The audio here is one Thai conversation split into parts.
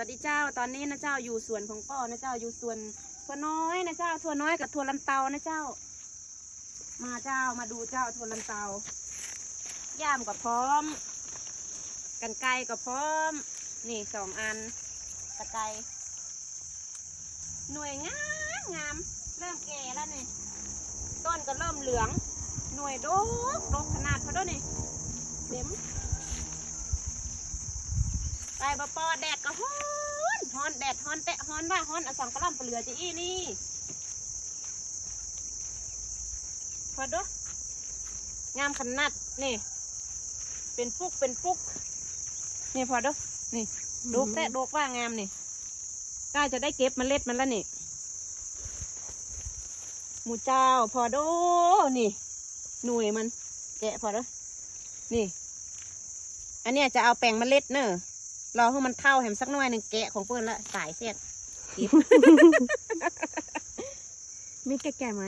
วัสดีเจ้าตอนนี้นะเจ้าอยู่สวนของป้อนะเจ้าอยู่สวนทัวน้อยนะเจ้าทัวน้อยกับทัวลันเตานะเจ้า มาเจ้ามาดูเจ้าทัวลันเตาย่ามกับพร้อม กันไกกับพร้อม นี่สองอันตะไกหน่วยงามงาม เริ่มแก่แล้วนี่ต้นก็เริ่มเหลือง หน่วยดกดกขนาดพอด้วยนี่เต็ม ไปบปอแดดก็ฮ้อนฮ้อนแดดฮ้อนแตะฮ้อนว่าฮ้อนอสังกะล่ำปลาเหลือจะอี้นี่พอดูงามขนาดนี่ เป็นปุกเป็นปุก นี่พอดูนี่ดกแตะดกว่างามนี่ใกล้จะได้เก็บเมล็ดมันแล้วนี่หมูเจ้าพอโดนี่หน่วยมันแกะพอเด้อนี่ อันเนี้ยจะเอาแป้งเมล็ดเนอะ รอให้มันเท่าแหมสักหน่อยหนึ่งแกะของเพื่อนละสายเสียดเก็บมีแก่ๆไหม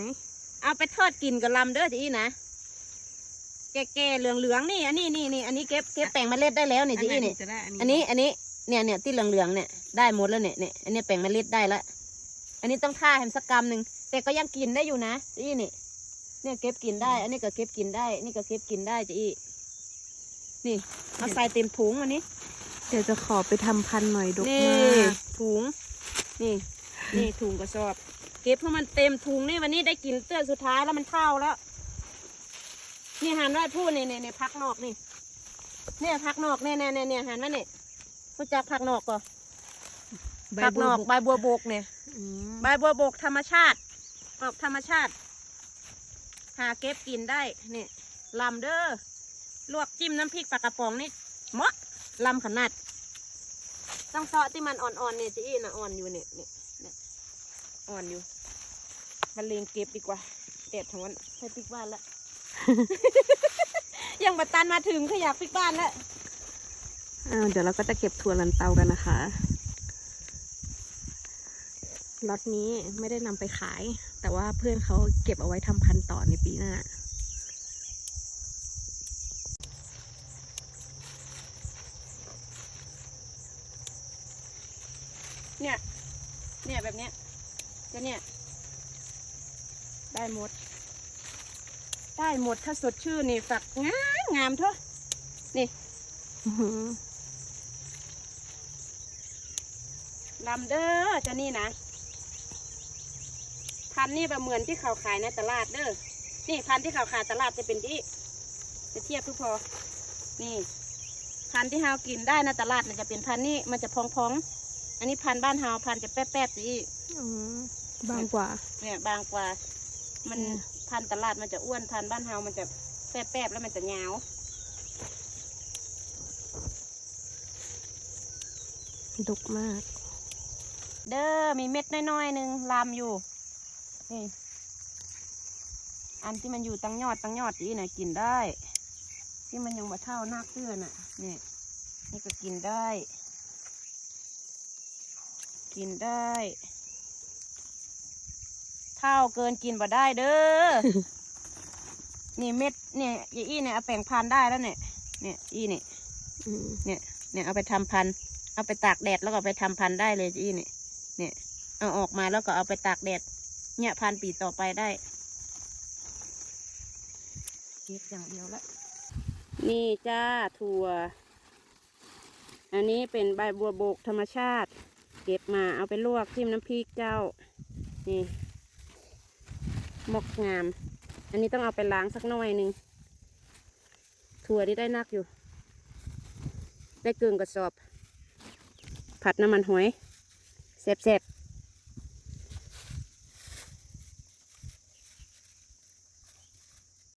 เอาไปทอดกินกับลำเด้อจีนะ แก่ๆเหลืองๆนี่อันนี้นี่นี่อันนี้เก็บเก็บแป้งเมล็ดได้แล้วนี่จีนี่ จะได้อันนี้อันนี้เนี่ยเนี่ยที่เหลืองๆเนี่ยได้หมดแล้วเนี่ยเนี่ยอันนี้แป้งเมล็ดได้ละอันนี้ต้องท่าแฮมสักกรัมหนึ่งแต่ก็ยังกินได้อยู่นะจีนี่เนี่ยเก็บกินได้ อันนี้ก็เก็บกินได้ นี่ก็เก็บกินได้จีนี่เอาใส่เต็มถุงอันนี้ เดี๋ยวจะขอไปทำพันธุ์หน่อยดกนี่มากถุง นี่ นี่ถุงกระสอบ เก็บให้มันเต็มถุงนี่วันนี้ได้กินเตื้อสุดท้ายแล้วมันเท่าแล้ว นี่หันว่าพูดนี่นี่นี่พักนอกนี่ เนี่ยพักนอกเนี่ยเนี่ยเนี่ยเนี่ยหันว่านี่รู้จักพักนอกก่อใบผักบันวอกบกใบบัวบกเนี่ย อืมใบบัวบกธรรมชาติ ออกธรรมชาติ หาเก็บกินได้เนี่ยลำเด้อ ลวกจิ้มน้ำพริกปลากระป๋องนี่เหมาะ ลำขนาดต้องซาะที่มันอ่อนๆเนี่ยจะอีนะอ่อนอยู่เนี่ยเนี่ยอ่อนอยู่บรรเลงเก็บดีกว่าแดดทั้งวันให้พริกบ้านละยังบัตันมาถึงก็อยากพริกบ้านล้วอ้าวเดี๋ยวเราก็จะเก็บถั่วลันเตากันนะคะล็อตนี้ไม่ได้นำไปขาย แต่ว่าเพื่อนเขาเก็บเอาไว้ทำพันธุ์ต่อในปีหน้า เนี่ย เนี่ยแบบเนี้ยจะเนี่ย ได้หมด ได้หมดถ้าสดชื่นนี่ฝักงามงามเถอะอื้อหือลำเด้อจะนี่นะ พันนี่แบบเหมือนที่เขาขายในตลาดเด้อ นี่พันที่เขาขายตลาดจะเป็นที่ จะเทียบทุกพอ นี่ พันที่เฮากินได้ในตลาดมันจะเป็นพันนี่มันจะพองๆ อันนี้พันธุ์บ้านเฮาพันธุ์จะแป๊บๆสิอืมบางกว่า เนี่ยบางกว่า มันอืมพันธุ์ตลาดมันจะอ้วนพันธุ์บ้านเฮามันจะแป๊บๆแล้วมันจะยาวดกมาก เด้อมีเม็ดน้อยๆหนึ่งลามอยู่ นี่ อันที่มันอยู่ตั้งยอดตั้งยอดนี่นะกินได้ ที่มันยังมาเท่าหน้าเสื้อน่ะ นี่ นี่ก็กินได้ กินได้ เท่าเกินกินบ่ได้เด้อ นี่เม็ดเนี่ยยายอี้เนี่ยเอาแป่งพันธุ์ได้แล้วเนี่ย เนี่ยอี้เนี่ยอืมเนี่ยเนี่ยเอาไปทำพันธุ์เอาไปตากแดดแล้วก็เอาไปทำพันธุ์ได้เลยจีเนี่ยเนี่ยเอาออกมาแล้วก็เอาไปตากแดด เนี่ยพันธุ์ปีต่อไปได้เก็บอย่างเดียวละ นี่จ้าถั่ว อันนี้เป็นใบบัวบกธรรมชาติ เก็บมาเอาไปลวกจิ้มน้ำพริกเจ้า นี่หมกงาม อันนี้ต้องเอาไปล้างสักหน่อยหนึ่งถั่วที่ได้นักอยู่ ได้เกลืองกระสอบ ผัดน้ำมันหอยแซ่บๆ